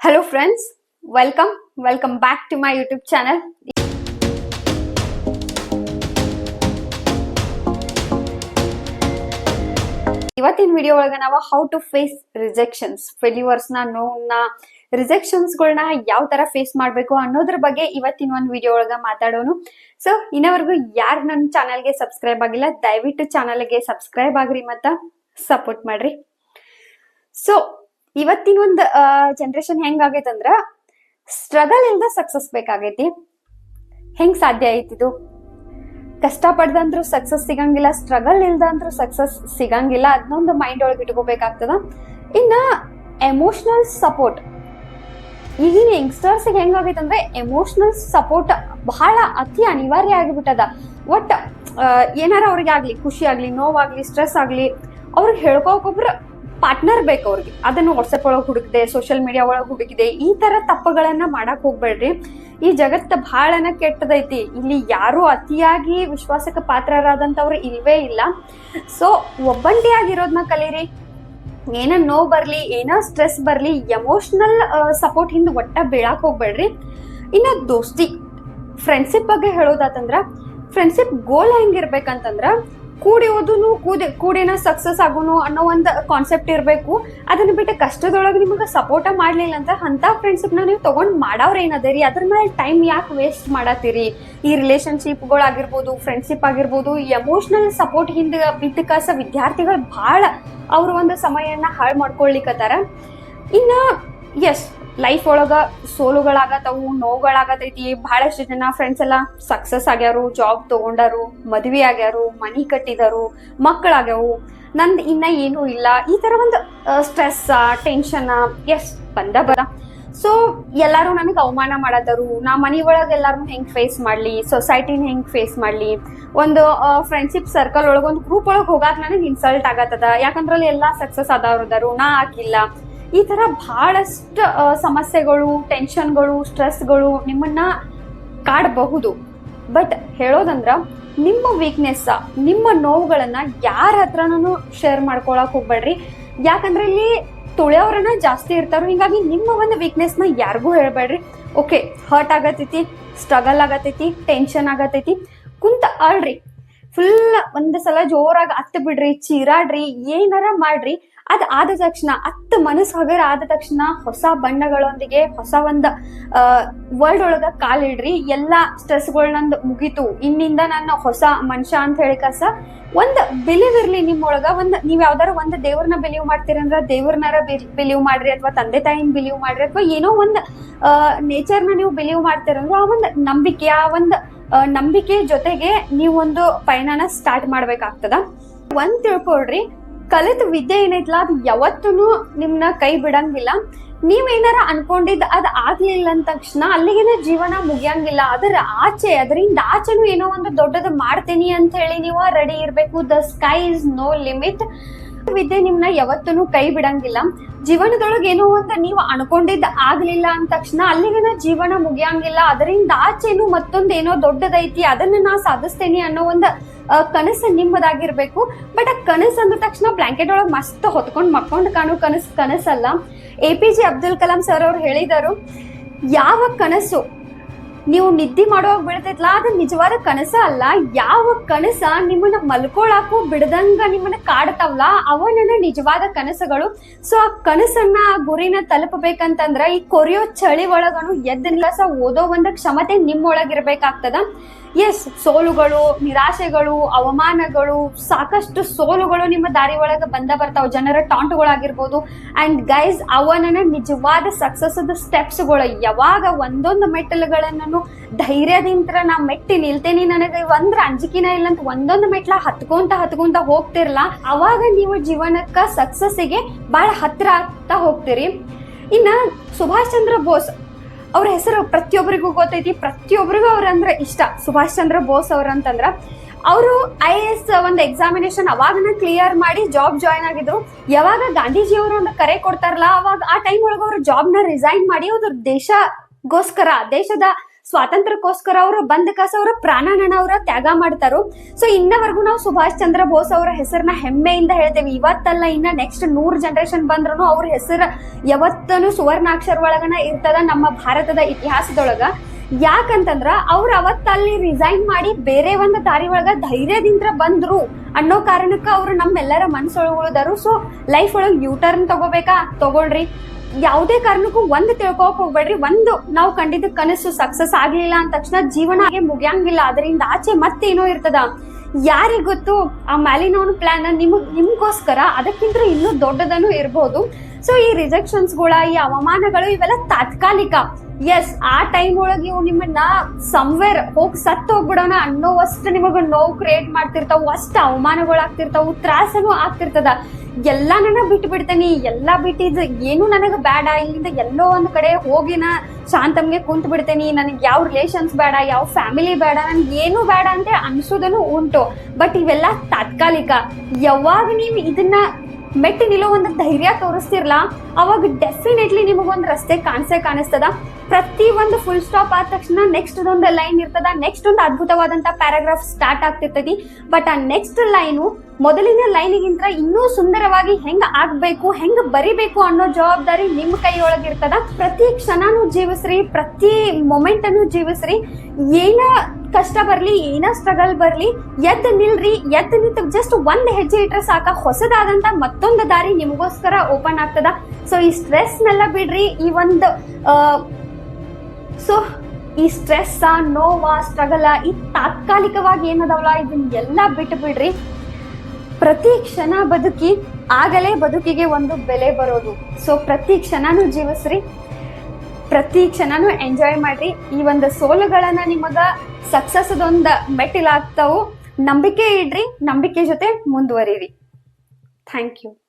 Hello friends welcome welcome back to my YouTube channel ಇವತ್ತಿನ video ಒಳಗೆ ನಾವು how to face rejections ಫೇಲ್ಯೂರ್ಸ್ನ ನೋವ್ನ ರಿಜೆಕ್ಷನ್ಸ್ ಯಾವ ತರ ಫೇಸ್ ಮಾಡಬೇಕು ಅನ್ನೋದ್ರ ಬಗ್ಗೆ ಇವತ್ತಿನ ಒಂದು ವಿಡಿಯೋ ಒಳಗ ಮಾತಾಡೋನು. ಸೊ ಇನ್ನವರೆಗೂ ಯಾರು ನನ್ನ ಚಾನಲ್ಗೆ ಸಬ್ಸ್ಕ್ರೈಬ್ ಆಗಿಲ್ಲ, ದಯವಿಟ್ಟು ಚಾನಲ್ಗೆ ಸಬ್ಸ್ಕ್ರೈಬ್ ಆಗ್ರಿ ಮತ್ತ ಸಪೋರ್ಟ್ ಮಾಡ್ರಿ. ಸೊ ಇವತ್ತಿನ ಒಂದು ಜನ್ರೇಷನ್ ಹೆಂಗ್ ಆಗೈತಂದ್ರ ಸ್ಟ್ರಗಲ್ ಇಲ್ದ ಸಕ್ಸಸ್ ಬೇಕಾಗೈತಿ. ಹೆಂಗ್ ಸಾಧ್ಯ ಐತಿದು ಕಷ್ಟ ಪಡ್ದಂದ್ರು ಸಕ್ಸಸ್ ಸಿಗಂಗಿಲ್ಲ ಸ್ಟ್ರಗಲ್ ಇಲ್ದ ಅಂದ್ರೂ ಸಕ್ಸಸ್ ಸಿಗಂಗಿಲ್ಲ ಅದನ್ನೊಂದು ಮೈಂಡ್ ಒಳಗೆ ಇಟ್ಕೋಬೇಕಾಗ್ತದ. ಇನ್ನ ಎಮೋಷನಲ್ ಸಪೋರ್ಟ್ ಈಗಿನ ಯಂಗ್ಸ್ಟರ್ಸ್ ಹೆಂಗಾಗೈತಂದ್ರೆ ಎಮೋಷನಲ್ ಸಪೋರ್ಟ್ ಬಹಳ ಅತಿ ಅನಿವಾರ್ಯ ಆಗಿಬಿಟ್ಟದ. ಒಟ್ ಏನಾರ ಅವ್ರಿಗೆ ಆಗ್ಲಿ ಖುಷಿ ಆಗ್ಲಿ ನೋವಾಗ್ಲಿ ಸ್ಟ್ರೆಸ್ ಆಗ್ಲಿ ಅವ್ರಿಗೆ ಹೇಳ್ಕೋಕೊಬ್ರು ಪಾರ್ಟ್ನರ್ ಬೇಕು ಅವ್ರಿಗೆ. ಅದನ್ನು ವಾಟ್ಸಪ್ ಒಳಗೆ ಹುಡುಕಿದೆ ಸೋಷಿಯಲ್ ಮೀಡಿಯಾ ಒಳಗೆ ಹುಡುಕಿದೆ, ಈ ತರ ತಪ್ಪುಗಳನ್ನ ಮಾಡಕ್ ಹೋಗ್ಬೇಡ್ರಿ. ಈ ಜಗತ್ತ ಬಹಳನ ಕೆಟ್ಟದೈತಿ. ಇಲ್ಲಿ ಯಾರು ಅತಿಯಾಗಿ ವಿಶ್ವಾಸಕ್ಕೆ ಪಾತ್ರರಾದಂತವ್ರು ಇಲ್ವೇ ಇಲ್ಲ. ಸೊ ಒಬ್ಬಂಟಿಯಾಗಿರೋದನ್ನ ಕಲೀರಿ. ಏನ ನೋವು ಬರ್ಲಿ, ಏನೋ ಸ್ಟ್ರೆಸ್ ಬರ್ಲಿ ಎಮೋಷನಲ್ ಸಪೋರ್ಟ್ ಹಿಂದೆ ಒಟ್ಟ ಬೀಳಾಕ್ ಹೋಗ್ಬೇಡ್ರಿ. ಇನ್ನ ದೋಸ್ತಿ ಫ್ರೆಂಡ್ಶಿಪ್ ಬಗ್ಗೆ ಹೇಳೋದಾತಂದ್ರ ಫ್ರೆಂಡ್ಶಿಪ್ ಗೋಲ್ ಹೆಂಗಿರ್ಬೇಕಂತಂದ್ರ ಕೂಡಿ ಓದುನು, ಕೂಡಿ, ಕೂಡಿನ ಸಕ್ಸಸ್ ಆಗೋನು ಅನ್ನೋ ಒಂದು ಕಾನ್ಸೆಪ್ಟ್ ಇರಬೇಕು. ಅದನ್ನ ಬಿಟ್ಟು ಕಷ್ಟದೊಳಗೆ ನಿಮಗೆ ಸಪೋರ್ಟ ಮಾಡಲಿಲ್ಲ ಅಂತ ಅಂತ ಫ್ರೆಂಡ್ಶಿಪ್ನ ನೀವು ತಗೊಂಡ್ ಮಾಡವ್ರ ಏನದರಿ ಅದ್ರ ಮೇಲೆ ಟೈಮ್ ಯಾಕೆ ವೇಸ್ಟ್ ಮಾಡತ್ತೀರಿ? ಈ ರಿಲೇಷನ್ಶಿಪ್ಗಳಾಗಿರ್ಬೋದು ಫ್ರೆಂಡ್ಶಿಪ್ ಆಗಿರ್ಬೋದು ಎಮೋಷನಲ್ ಸಪೋರ್ಟ್ ಹಿಂದೆ ಬಿದ್ದಕಾಸ ವಿದ್ಯಾರ್ಥಿಗಳು ಭಾಳ ಅವ್ರ ಒಂದು ಸಮಯನ ಹಾಳು ಮಾಡ್ಕೊಳ್ಲಿಕ್ಕತ್ತಾರ ಇನ್ನು ಎಸ್ ಲೈಫ್ ಒಳಗ ಸೋಲುಗಳಾಗತ್ತವು, ನೋವುಗಳಾಗತೈತಿ. ಬಹಳಷ್ಟು ಜನ ಫ್ರೆಂಡ್ಸ್ ಎಲ್ಲ ಸಕ್ಸಸ್ ಆಗ್ಯಾರು ಜಾಬ್ ತಗೊಂಡಾರು, ಮದ್ವೆ ಆಗ್ಯಾರು, ಮನಿ ಕಟ್ಟಿದಾರು, ಮಕ್ಕಳಾಗ್ಯಾವು. ನಂದು ಇನ್ನ ಏನೂ ಇಲ್ಲ. ಈ ತರ ಒಂದು ಸ್ಟ್ರೆಸ್ ಟೆನ್ಷನ್ ಎಸ್ ಬಂದ ಬರ. ಸೊ ಎಲ್ಲಾರು ನನಗೆ ಅವಮಾನ ಮಾಡದರು. ನಾ ಮನಿ ಒಳಗೆ ಎಲ್ಲಾರು ಹೆಂಗ್ ಫೇಸ್ ಮಾಡ್ಲಿ ಸೊಸೈಟಿನ ಹೆಂಗ್ ಫೇಸ್ ಮಾಡ್ಲಿ. ಒಂದು ಫ್ರೆಂಡ್ಶಿಪ್ ಸರ್ಕಲ್ ಒಳಗೆ, ಒಂದು ಗ್ರೂಪ್ ಒಳಗೆ ಹೋಗಾಕ ನನಗೆ ಇನ್ಸಲ್ಟ್ ಆಗತ್ತದ. ಯಾಕಂದ್ರೆ ಅಲ್ಲಿ ಎಲ್ಲಾ ಸಕ್ಸಸ್ ಆದವ್ರದಾರು ನಾ ಆಗಿಲ್ಲ ಈ ಥರ ಭಾಳಷ್ಟು ಸಮಸ್ಯೆಗಳು ಟೆನ್ಷನ್ಗಳು ಸ್ಟ್ರೆಸ್ಗಳು ನಿಮ್ಮನ್ನು ಕಾಡಬಹುದು. ಬಟ್ ಹೇಳೋದಂದ್ರೆ, ನಿಮ್ಮ ವೀಕ್ನೆಸ್ಸ ನಿಮ್ಮ ನೋವುಗಳನ್ನು ಯಾರ ಹತ್ರನೂ ಶೇರ್ ಮಾಡ್ಕೊಳಕ್ ಹೋಗ್ಬೇಡ್ರಿ. ಯಾಕಂದ್ರೆ ಇಲ್ಲಿ ತುಳಿಯೋರನ್ನ ಜಾಸ್ತಿ ಇರ್ತಾರ ಹಿಂಗಾಗಿ ನಿಮ್ಮ ಒಂದು ವೀಕ್ನೆಸ್ನ ಯಾರಿಗೂ ಹೇಳಬೇಡ್ರಿ. ಓಕೆ ಹರ್ಟ್ ಆಗತೈತಿ ಸ್ಟ್ರಗಲ್ ಆಗತೈತಿ ಟೆನ್ಷನ್ ಆಗತೈತಿ. ಕುಂತ ಅಳ್ರಿ ಫುಲ್ ಒಂದು ಸಲ ಜೋರಾಗಿ ಹತ್ತು ಬಿಡ್ರಿ, ಚೀರಾಡ್ರಿ, ಏನಾರ ಮಾಡ್ರಿ. ಅದ್ ಆದ ತಕ್ಷಣ ಅತ್ತ ಮನಸ್ಸು ಹಗರ ಆದ ತಕ್ಷಣ ಹೊಸ ಬಣ್ಣಗಳೊಂದಿಗೆ, ಹೊಸ ಒಂದ್ ವರ್ಲ್ಡ್ ಒಳಗ ಕಾಲಿಡ್ರಿ ಎಲ್ಲಾ ಸ್ಟ್ರೆಸ್ಗಳನ್ನಂದ್ ಮುಗೀತು. ಇನ್ನಿಂದ ನಾನು ಹೊಸ ಮನುಷ್ಯ ಅಂತ ಹೇಳಿ ಕಸ, ಒಂದ್ ಬಿಲೀವ್ ಇರ್ಲಿ ನಿಮ್ಮೊಳಗ ಒಂದ್, ನೀವ್ ಯಾವ್ದಾರ ಒಂದ್ ದೇವ್ರನ್ನ ಬಿಲೀವ್ ಮಾಡ್ತೀರಂದ್ರ ದೇವ್ರನ್ನಾರ ಬಿಲೀವ್ ಮಾಡ್ರಿ ಅಥವಾ ತಂದೆ ತಾಯಿನ ಬಿಲೀವ್ ಮಾಡ್ರಿ ಅಥವಾ ಏನೋ ಒಂದ್ ನೇಚರ್ನ ನೀವು ಬಿಲೀವ್ ಮಾಡ್ತೀರಂದ್ರ ಆ ಒಂದ್ ನಂಬಿಕೆ, ಆ ಒಂದ್ ನಂಬಿಕೆ ಜೊತೆಗೆ ನೀವೊಂದು ಪಯಣನ ಸ್ಟಾರ್ಟ್ ಮಾಡ್ಬೇಕಾಗ್ತದ. ಒಂದ್ ತಿಳ್ಕೊಳ್ರಿ. ಕಲಿತ ವಿದ್ಯೆ ಏನೈತಲ್ಲ ಅದು ಯಾವತ್ತೂ ನಿಮ್ಮನ್ನ ಕೈ ಬಿಡಂಗಿಲ್ಲ. ನೀವೇನಾರ ಅನ್ಕೊಂಡಿದ್ದು ಅದು ಆಗ್ಲಿಲ್ಲ ಅಂದ ತಕ್ಷಣ ಅಲ್ಲಿಗೇನ ಜೀವನ ಮುಗಿಯಂಗಿಲ್ಲ. ಅದರ ಆಚೆ, ಅದರಿಂದ ಆಚೆನೂ ಏನೋ ಒಂದು ದೊಡ್ಡದು ಮಾಡ್ತೀನಿ ಅಂತ ಹೇಳಿ ನೀವು ರೆಡಿ ಇರಬೇಕು. The sky is no limit ವಿದ್ಯೆ ನಿಮ್ನ ಯಾವತ್ತೂ ಕೈ ಬಿಡಂಗಿಲ್ಲ. ಜೀವನದೊಳಗೆ ಏನೋ ಅಂತ ನೀವು ಅನ್ಕೊಂಡಿದ್ದ ಆಗ್ಲಿಲ್ಲ ಅಂದ ತಕ್ಷಣ ಅಲ್ಲಿಗೆನ ಜೀವನ ಮುಗಿಯಂಗಿಲ್ಲ. ಅದರಿಂದ ಆಚೆನು ಮತ್ತೊಂದೇನೋ ದೊಡ್ಡದೈತಿ, ಅದನ್ನ ನಾ ಸಾಧಿಸ್ತೇನೆ ಅನ್ನೋ ಒಂದು ಕನಸು ನಿಮ್ಮದಾಗಿರ್ಬೇಕು. ಬಟ್ ಆ ಕನಸು ಅಂದ ತಕ್ಷಣ ಬ್ಲಾಂಕೆಟ್ ಒಳಗೆ ಮಸ್ತ್ ಹೊತ್ಕೊಂಡು ಮಕ್ಕೊಂಡ್ ಕಾಣೋ ಕನಸು, ಕನಸಲ್ಲ. A P J Abdul Kalam sir ಅವ್ರು ಹೇಳಿದರು, ಯಾವ ಕನಸು ನೀವು ನಿದ್ದೆ ಮಾಡುವಾಗ ಬೀಳ್ತೈತ್ಲಾ? ಅದು ನಿಜವಾದ ಕನಸ ಅಲ್ಲ. ಯಾವ ಕನಸ ನಿಮ್ಮನ್ನ ಮಲ್ಕೊಳಕ್ಕೂ ಬಿಡದಂಗ ನಿಮ್ಮನ್ನ ಕಾಡ್ತಾವಲ್ಲ ಅವ ನನ್ನ ನಿಜವಾದ ಕನಸುಗಳು. ಸೊ ಆ ಕನಸನ್ನ ಆ ಗುರಿನ ತಲುಪಬೇಕಂತಂದ್ರ ಈ ಕೊರಿಯೋ ಚಳಿ ಒಳಗನು ಎದ್ದ ನಿಲ್ಲಸ ಓದೋ ಒಂದ ಕ್ಷಮತೆ ನಿಮ್ಮೊಳಗಿರ್ಬೇಕಾಗ್ತದ. ಎಸ್ ಸೋಲುಗಳು, ನಿರಾಶೆಗಳು, ಅವಮಾನಗಳು, ಸಾಕಷ್ಟು ಸೋಲುಗಳು ನಿಮ್ಮ ದಾರಿ ಒಳಗೆ ಬಂದ ಬರ್ತಾವ. ಜನರ ಟಾಂಟುಗಳಾಗಿರ್ಬೋದು. ಅಂಡ್ ಗೈಸ್ ಅವನ ನಿಜವಾದ ಸಕ್ಸಸ್ ಸ್ಟೆಪ್ಸ್ಗಳು ಯಾವಾಗ ಒಂದೊಂದು ಮೆಟ್ಟಲುಗಳನ್ನು ಧೈರ್ಯದಿಂದ ನಾ ಮೆಟ್ಟಿ ನಿಲ್ತೇನೆ ನನಗೆ. ಒಂದ್ರ ಅಂಜಿಕಿನ ಇಲ್ಲ ಅಂತ ಒಂದೊಂದು ಮೆಟ್ಲ ಹತ್ಕೊಂತ ಹತ್ಕೊಂತ ಹೋಗ್ತಿರ್ಲ? ಅವಾಗ ನೀವು ಜೀವನಕ್ಕ ಸಕ್ಸಸ್ಸಿಗೆ ಬಹಳ ಹತ್ರ ಆಗ್ತಾ ಹೋಗ್ತೀರಿ. ಇನ್ನ ಸುಭಾಷ್ ಚಂದ್ರ ಬೋಸ್ ಅವ್ರ ಹೆಸರು ಪ್ರತಿಯೊಬ್ಬರಿಗೂ ಗೊತ್ತೈತಿ. ಪ್ರತಿಯೊಬ್ಬರಿಗೂ ಅವ್ರ ಅಂದ್ರೆ ಇಷ್ಟ. ಸುಭಾಷ್ ಚಂದ್ರ ಬೋಸ್ ಅವ್ರ ಅಂತಂದ್ರ ಅವರು ಐ ಎ ಎಸ್ ಒಂದು ಎಕ್ಸಾಮಿನೇಷನ್ ಅವಾಗನ ಕ್ಲಿಯರ್ ಮಾಡಿ ಜಾಬ್ ಜಾಯ್ನ್ ಆಗಿದ್ರು. ಯಾವಾಗ ಗಾಂಧೀಜಿ ಅವರು ಒಂದು ಕರೆ ಕೊಡ್ತಾರಲ್ಲ, ಅವಾಗ ಆ ಟೈಮ್ ಒಳಗೆ ಅವ್ರ ನ ರಿಸೈನ್ ಮಾಡಿ, ಅವ್ರ ದೇಶಗೋಸ್ಕರ, ದೇಶದ ಸ್ವಾತಂತ್ರ್ಯಕ್ಕೋಸ್ಕರ ಅವರು ಬಂದ ಕಾಸ ಅವರ ಅವರ ತ್ಯಾಗ ಮಾಡ್ತಾರೋ. ಸೊ ಇನ್ನವರೆಗೂ ನಾವು ಸುಭಾಷ್ ಚಂದ್ರ ಬೋಸ್ ಅವರ ಹೆಸರನ್ನ ಹೆಮ್ಮೆಯಿಂದ ಹೇಳ್ತೇವೆ. ಇವತ್ತಲ್ಲ ಇನ್ನ ನೆಕ್ಸ್ಟ್ ನೂರ್ ಜನರೇಷನ್ ಬಂದ್ರು ಅವ್ರ ಹೆಸರು ಯಾವತ್ತೂ ಸುವರ್ಣಾಕ್ಷರ ಒಳಗನ ಇರ್ತದ ನಮ್ಮ ಭಾರತದ ಇತಿಹಾಸದೊಳಗ. ಯಾಕಂತಂದ್ರ ಅವ್ರು ಅವತ್ತಲ್ಲಿ ರಿಸೈನ್ ಮಾಡಿ ಬೇರೆ ಒಂದು ದಾರಿ ಒಳಗ ಧೈರ್ಯದಿಂದ ಬಂದ್ರು ಅನ್ನೋ ಕಾರಣಕ್ಕ ಅವ್ರು ನಮ್ಮೆಲ್ಲರ ಮನ್ಸೊಳಗ ಉಳಿದಾರು. ಸೊ ಲೈಫ್ ಒಳಗೆ ಯೂ ಟರ್ನ್ ತಗೋಬೇಕಾ? ತಗೊಳ್ರಿ. ಯಾವುದೇ ಕಾರಣಕ್ಕೂ ಒಂದು ತಿಳ್ಕೊಕ್ ಹೋಗ್ಬೇಡ್ರಿ. ಒಂದು, ನಾವು ಕಂಡಿದ್ದ ಕನಸು ಸಕ್ಸಸ್ ಆಗ್ಲಿಲ್ಲ ಅಂದ ತಕ್ಷಣ ಜೀವನ ಹಾಗೆ ಮುಗಿಯಂಗಿಲ್ಲ. ಅದರಿಂದ ಆಚೆ ಮತ್ತೇನೋ ಇರ್ತದ. ಯಾರಿಗ್ ಗೊತ್ತು? ಆ ಮ್ಯಾಲಿನೋನ್ ಪ್ಲಾನ್ ನಿಮಗ್, ನಿಮ್ಗೋಸ್ಕರ. ಅದಕ್ಕಿಂತ ಇನ್ನೂ ದೊಡ್ಡದನ್ನು ಇರ್ಬೋದು. ಸೊ ಈ ರಿಜೆಕ್ಷನ್ಸ್ಗಳ ಈ ಅವಮಾನಗಳು ಇವೆಲ್ಲ ತಾತ್ಕಾಲಿಕ. ಎಸ್ ಆ ಟೈಮ್ ಒಳಗೆ ಇವು ನಿಮ್ಮನ್ನ ಸಮ್ವೇರ್ ಹೋಗಿ ಸತ್ತು ಹೋಗ್ಬಿಡೋಣ ಅನ್ನೋವಷ್ಟು ನಿಮಗ ನೋವು ಕ್ರಿಯೇಟ್ ಮಾಡ್ತಿರ್ತಾವ. ಅಷ್ಟು ಅವಮಾನಗಳಾಗ್ತಿರ್ತಾವು ತ್ರಾಸನು ಆಗ್ತಿರ್ತದ. ಎಲ್ಲಾ ನನಗೆ ಬಿಟ್ಟು ಬಿಡ್ತೇನೆ, ಎಲ್ಲ ಬಿಟ್ಟಿದ್ದು ಏನು ನನಗೆ ಬೇಡ. ಇಲ್ಲಿಂದ ಎಲ್ಲೋ ಒಂದು ಕಡೆ ಹೋಗಿ ನಾ ಶಾಂತಮ್ಗೆ ಕುಂತು ಬಿಡ್ತೇನೆ. ನನಗೆ ಯಾವ ರಿಲೇಷನ್ಸ್ ಬೇಡ, ಯಾವ ಫ್ಯಾಮಿಲಿ ಬೇಡ ನನ್ಗೆ ಏನು ಬೇಡ ಅಂತ ಅನ್ಸೋದನ್ನು ಉಂಟು. ಬಟ್ ಇವೆಲ್ಲ ತಾತ್ಕಾಲಿಕ. ಯಾವಾಗ ನೀವು ಇದನ್ನ ಮೆಟ್ಟಿ ನಿಲ್ಲೋ ಒಂದು ಧೈರ್ಯ ತೋರಿಸ್ತಿರ್ಲಾ, ಅವಾಗ ಡೆಫಿನೆಟ್ಲಿ ನಿಮಗೊಂದು ರಸ್ತೆ ಕಾಣಿಸೇ ಕಾಣಿಸ್ತದ. ಪ್ರತಿ ಒಂದು ಫುಲ್ ಸ್ಟಾಪ್ ಆದ ತಕ್ಷಣ ನೆಕ್ಸ್ಟ್ ಒಂದು ಲೈನ್ ಇರ್ತದ. ನೆಕ್ಸ್ಟ್ ಒಂದು ಅದ್ಭುತವಾದಂತ ಪ್ಯಾರಾಗ್ರಾಫ್ ಸ್ಟಾರ್ಟ್ ಆಗ್ತಿರ್ತೈತಿ ಬಟ್ ಆ ನೆಕ್ಸ್ಟ್ ಲೈನು ಮೊದಲಿನ ಲೈನಿಗಿಂತ ಇನ್ನೂ ಸುಂದರವಾಗಿ ಹೆಂಗ್ ಆಗ್ಬೇಕು, ಹೆಂಗ್ ಬರಿಬೇಕು ಅನ್ನೋ ಜವಾಬ್ದಾರಿ ನಿಮ್ ಕೈಯೊಳಗಿರ್ತದ ಪ್ರತಿ ಕ್ಷಣನೂ ಜೀವಿಸ್ರಿ, ಪ್ರತಿ ಮೊಮೆಂಟ್ ಅನ್ನು ಜೀವಿಸ್ರಿ. ಏನ ಕಷ್ಟ ಬರ್ಲಿ, ಏನ ಸ್ಟ್ರಗಲ್ ಬರ್ಲಿ, ಎದ್ದು ನಿಲ್ರಿ, ಎದ್ದು ನಿಂತ ಜಸ್ಟ್ ಒಂದ್ ಹೆಜ್ಜೆ ಇಟ್ರೆ ಸಾಕ. ಹೊಸದಾದಂತ ಮತ್ತೊಂದು ದಾರಿ ನಿಮಗೋಸ್ಕರ ಓಪನ್ ಆಗ್ತದ. ಸೊ ಈ ಸ್ಟ್ರೆಸ್ನೆಲ್ಲ ಬಿಡ್ರಿ. ಈ ಒಂದು ಸೊ ಈ ಸ್ಟ್ರೆಸ್ ನೋವಾ ಸ್ಟ್ರಗಲ್ ಈ ತಾತ್ಕಾಲಿಕವಾಗಿ ಏನದವಲ್ಲ? ಇದನ್ನ ಎಲ್ಲ ಬಿಟ್ಟು ಬಿಡ್ರಿ ಪ್ರತಿ ಕ್ಷಣ ಬದುಕಿ, ಆಗಲೇ ಬದುಕಿಗೆ ಒಂದು ಬೆಲೆ ಬರೋದು. ಸೊ ಪ್ರತಿ ಕ್ಷಣನೂ ಜೀವಿಸ್ರಿ. ಪ್ರತಿ ಕ್ಷಣನೂ ಎಂಜಾಯ್ ಮಾಡ್ರಿ. ಈ ಒಂದು ಸೋಲುಗಳನ್ನ ನಿಮಗ ಸಕ್ಸಸ್ ಅದೊಂದು ಮೆಟ್ಟಿಲಾಗ್ತಾವು. ನಂಬಿಕೆ ಇಡ್ರಿ. ನಂಬಿಕೆ ಜೊತೆ ಮುಂದುವರಿರಿ. Thank you